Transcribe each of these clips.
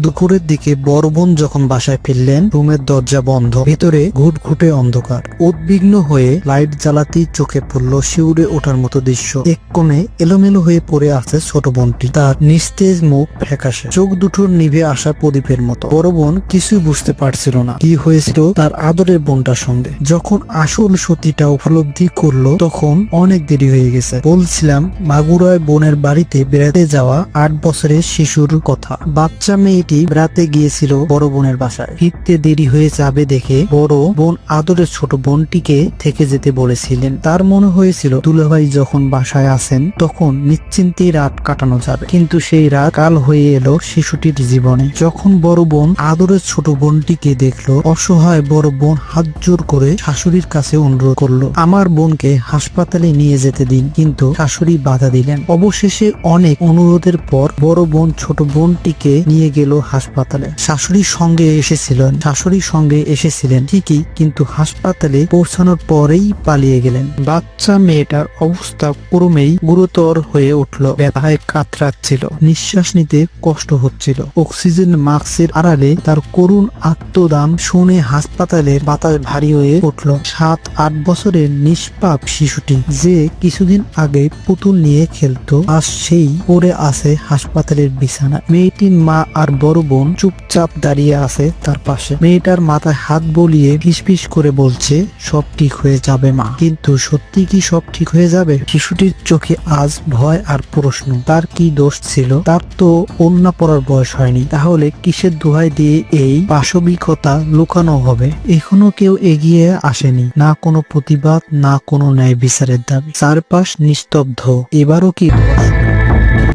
দুপুরের দিকে বড় বোন যখন বাসায় ফিরলেন, রুমের দরজা বন্ধ, ভেতরে ঘুটঘুটে অন্ধকার। উদ্বিগ্ন হয়ে লাইট জ্বালাতেই চোখে পড়ল শিউরে ওঠার মতো দৃশ্য। এক কোণে এলোমেলো হয়ে পড়ে আছে ছোট বোনটি। তার নিস্তেজ মুখ ফ্যাকাশে। চোখ দুটোর নিভে আসা প্রদীপের মতো। বড় বোন কিছুই বুঝতে পারছিল না। কি হয়েছিল তার আদরের বোনটার সঙ্গে? যখন আসল সত্যিটা উপলব্ধি করল, তখন অনেক দেরি হয়ে গেছে। বলছিলাম, মাগুরায় বোনের বাড়িতে বেড়াতে যাওয়া আট বছরের শিশুর কথা। বাচ্চা মেয়েটি বেড়াতে গিয়েছিল বড় বোনের বাসায়। ফিরতে দেরি হয়ে যাবে দেখে বড় বোন আদরের ছোট বোনটিকে থেকে যেতে বলেছিলেন। তার মনে হয়েছিল দুলাভাই যখন বাসায় আসেন তখন নিশ্চিন্তে রাত কাটানো যাবে। কিন্তু সেই রাত কাল হয়ে এলো শিশুটির জীবনে। যখন বড় বোন আদরের ছোট বোনটিকে দেখল, অসহায় বড় বোন হাত জোর করে শাশুড়ির কাছে অনুরোধ করল, আমার বোনকে হাসপাতালে নিয়ে যেতে দিন। কিন্তু শাশুড়ি বাধা দিলেন। অবশেষে অনেক অনুরোধের পর বড় বোন ছোট বোনটিকে নিয়ে গেল হাসপাতালে। শাশুড়ির সঙ্গে এসেছিলেন। শাশুড়ির সঙ্গে এসেছিলেন ঠিকই, কিন্তু হাসপাতালে পৌঁছানোর পরেই পালিয়ে গেলেন। বাচ্চা মেয়েটার অবস্থা ক্রমেই গুরুতর হয়ে উঠল। ব্যথায় কাতরাচ্ছিল। নিঃশ্বাস নিতে কষ্ট হচ্ছিল। অক্সিজেন মাস্কের আড়ালে তার করুণ আত্মদান শুনে হাসপাতালের বাতাস ভারী হয়ে উঠল। সাত, আট বছরের নিষ্পাপ শিশুটি যে কিছুদিন আগে পুতুল নিয়ে খেলতো, আজ সেই পড়ে আছে হাসপাতালের বিছানা মেয়েটির মা আর বড় বোন চুপচাপ দাঁড়িয়ে আছে তার পাশে। মেয়েটার মাথায় হাত বলিয়ে ফিসফিস করে বলছে, সব ঠিক হয়ে যাবে মা। কিন্তু সত্যি কি সব ঠিক হয়ে যাবে? শিশুটির চোখে আজ ভয় আর প্রশ্ন। তার কি দোষ ছিল? তার তো অন্যা পড়ার বয়স হয়নি। তাহলে কিসের দোহাই দিয়ে এই পাশবিকতা লুকানো হবে? এখনও কেউ এগিয়ে আসেনি। না কোনো প্রতিবাদ, না কোনো ন্যায় বিচারের দাবি। চারপাশ নিস্তব্ধ। এবারও কি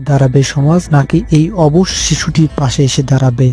দাঁড়াবে সমাজ নাকি এই অবশ শিশুটির পাশে এসে দাঁড়াবে?